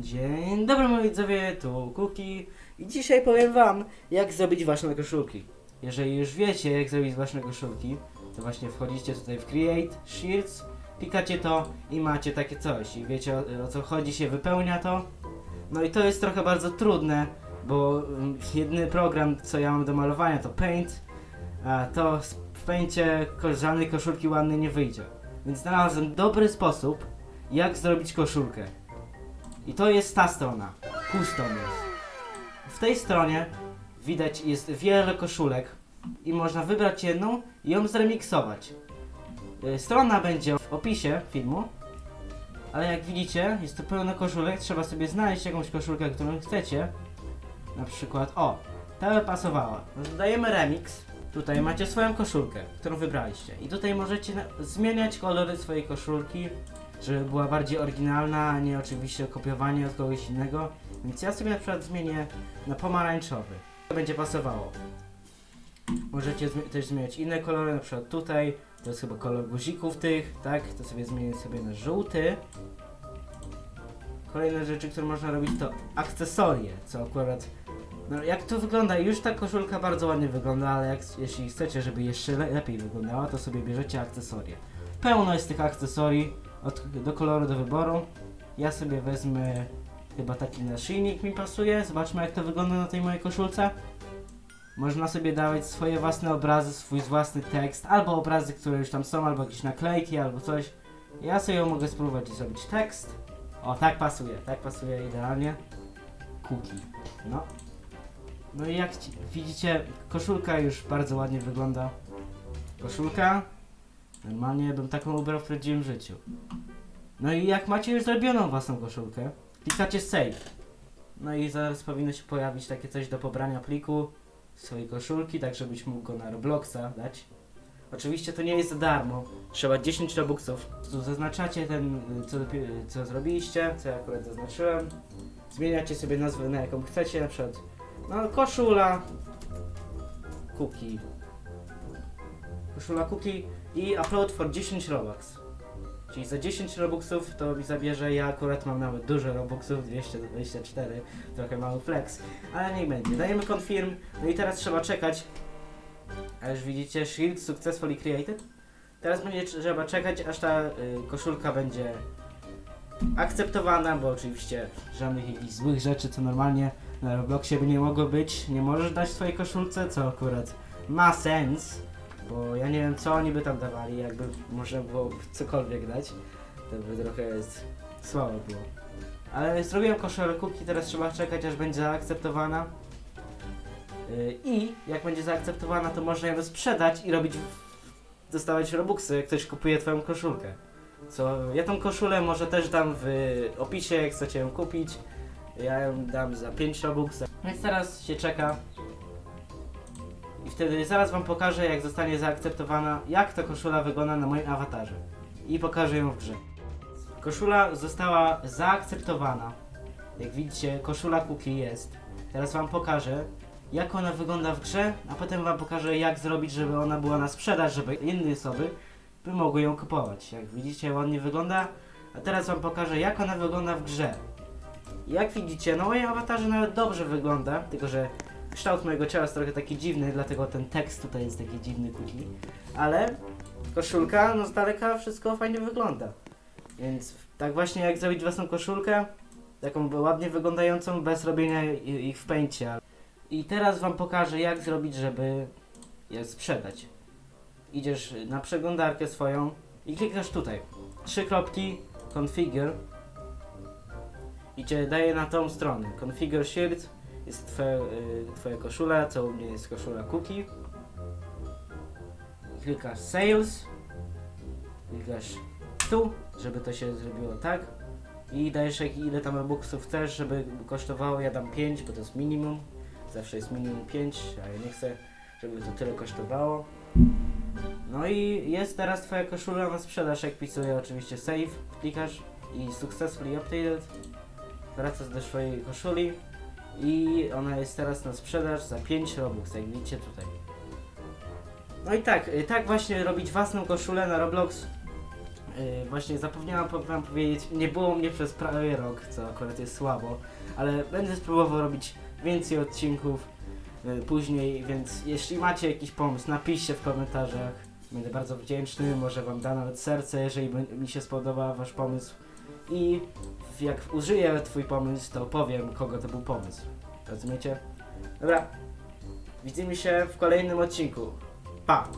Dzień dobry moi widzowie, tu Kuki i dzisiaj powiem wam jak zrobić własne koszulki. Jeżeli już wiecie jak zrobić własne koszulki, to właśnie wchodzicie tutaj w Create, Shields, klikacie to i macie takie coś i wiecie o, o co chodzi, się wypełnia to. No i to jest trochę bardzo trudne, bo mm, jedyny program co ja mam do malowania to Paint, a to w Paincie ko- żadnej koszulki ładnej nie wyjdzie. Więc znalazłem dobry sposób jak zrobić koszulkę. I to jest ta strona. Custom jest. W tej stronie widać jest wiele koszulek i można wybrać jedną i ją zremiksować. Y, Strona będzie w opisie filmu, ale jak widzicie jest to pełno koszulek, trzeba sobie znaleźć jakąś koszulkę, którą chcecie. Na przykład, o, ta by pasowała. No to Dajemy remix. Tutaj macie swoją koszulkę, którą wybraliście. I tutaj możecie zmieniać kolory swojej koszulki, żeby była bardziej oryginalna, a nie oczywiście kopiowanie od kogoś innego. Więc ja sobie na przykład zmienię na pomarańczowy. To będzie pasowało. Możecie zmi- też zmieniać inne kolory, na przykład tutaj, to jest chyba kolor guzików tych, tak? To sobie zmienię sobie na żółty. Kolejne rzeczy, które można robić to akcesorie, co akurat... No jak to wygląda? Już ta koszulka bardzo ładnie wygląda, ale jak, jeśli chcecie, żeby jeszcze le lepiej wyglądała, to sobie bierzecie akcesorie. Pełno jest tych akcesorii, od, do koloru do wyboru. Ja sobie wezmę chyba taki naszyjnik mi pasuje. Zobaczmy jak to wygląda na tej mojej koszulce. Można sobie dawać swoje własne obrazy, swój własny tekst, albo obrazy, które już tam są, albo jakieś naklejki, albo coś. Ja sobie mogę spróbować zrobić tekst. O, tak pasuje, tak pasuje idealnie. Cookie. No. No i jak ci- widzicie, koszulka już bardzo ładnie wygląda. Koszulka. Normalnie bym taką ubrał w prawdziwym życiu. No i jak macie już zrobioną własną koszulkę, klikacie save. No i zaraz powinno się pojawić takie coś do pobrania pliku swojej koszulki, tak żebyś mógł go na Robloxa dać. Oczywiście to nie jest za darmo, trzeba 10 robuxów. Tu zaznaczacie ten, co, co zrobiliście, co ja akurat zaznaczyłem. Zmieniacie sobie nazwę na jaką chcecie, na przykład no koszula, cookie. Koszula cookie i upload for 10 robux. Czyli za 10 robuxów to mi zabierze, ja akurat mam nawet dużo robuxów, 224, trochę mały flex, ale niech będzie. Dajemy confirm, no i teraz trzeba czekać, a już widzicie, shield successfully created. Teraz będzie trzeba czekać, aż ta y, koszulka będzie akceptowana, bo oczywiście żadnych jakichś złych rzeczy, co normalnie na Robloxie by nie mogło być, nie możesz dać swojej koszulce, co akurat ma sens, bo ja nie wiem co oni by tam dawali, jakby można było cokolwiek dać, to by trochę jest słabo było. Ale zrobiłem koszulę kuki, teraz trzeba czekać aż będzie zaakceptowana. Yy, I jak będzie zaakceptowana, to można ją sprzedać i robić, dostawać robuxy, jak ktoś kupuje twoją koszulkę. Co, ja tą koszulę może też dam w opisie, jak chcecie ją kupić. Ja ją dam za 5 robux. Więc teraz się czeka. Wtedy zaraz wam pokażę, jak zostanie zaakceptowana, jak ta koszula wygląda na moim awatarze. I pokażę ją w grze. Koszula została zaakceptowana. Jak widzicie, koszula cookie jest. Teraz wam pokażę, jak ona wygląda w grze, a potem wam pokażę, jak zrobić, żeby ona była na sprzedaż, żeby inne osoby by mogły ją kupować. Jak widzicie, ładnie wygląda. A teraz wam pokażę, jak ona wygląda w grze. Jak widzicie, na moim awatarze nawet dobrze wygląda, tylko że kształt mojego ciała jest trochę taki dziwny, dlatego ten tekst tutaj jest taki dziwny kuki. Ale koszulka, no z daleka wszystko fajnie wygląda. Więc tak właśnie jak zrobić własną koszulkę, taką ładnie wyglądającą, bez robienia ich w pęcie. I teraz wam pokażę, jak zrobić, żeby je sprzedać. Idziesz na przeglądarkę swoją i klikasz tutaj. Trzy kropki, configure i cię daje na tą stronę. Configure shirt jest twoja, y, twoja koszula, co u mnie jest koszula cookie. Klikasz sales, klikasz tu, żeby to się zrobiło tak. I dajesz ile tam robuxów chcesz, żeby kosztowało, ja dam 5, bo to jest minimum. Zawsze jest minimum 5, a ja nie chcę, żeby to tyle kosztowało. No i jest teraz twoja koszula na sprzedaż, jak wpisuję oczywiście save, klikasz i successfully updated. Wracasz do swojej koszuli i ona jest teraz na sprzedaż za 5 robux, jak widzicie tutaj. No i tak, y, tak właśnie robić własną koszulę na Roblox Yy, właśnie zapomniałam po- wam powiedzieć, nie było mnie przez prawie rok, co akurat jest słabo, ale będę spróbował robić więcej odcinków yy, później, więc jeśli macie jakiś pomysł, napiszcie w komentarzach. Będę bardzo wdzięczny, może wam da nawet serce, jeżeli mi się spodoba wasz pomysł. I jak użyję twój pomysł, to powiem, kogo to był pomysł. Rozumiecie? Dobra, widzimy się w kolejnym odcinku. Pa!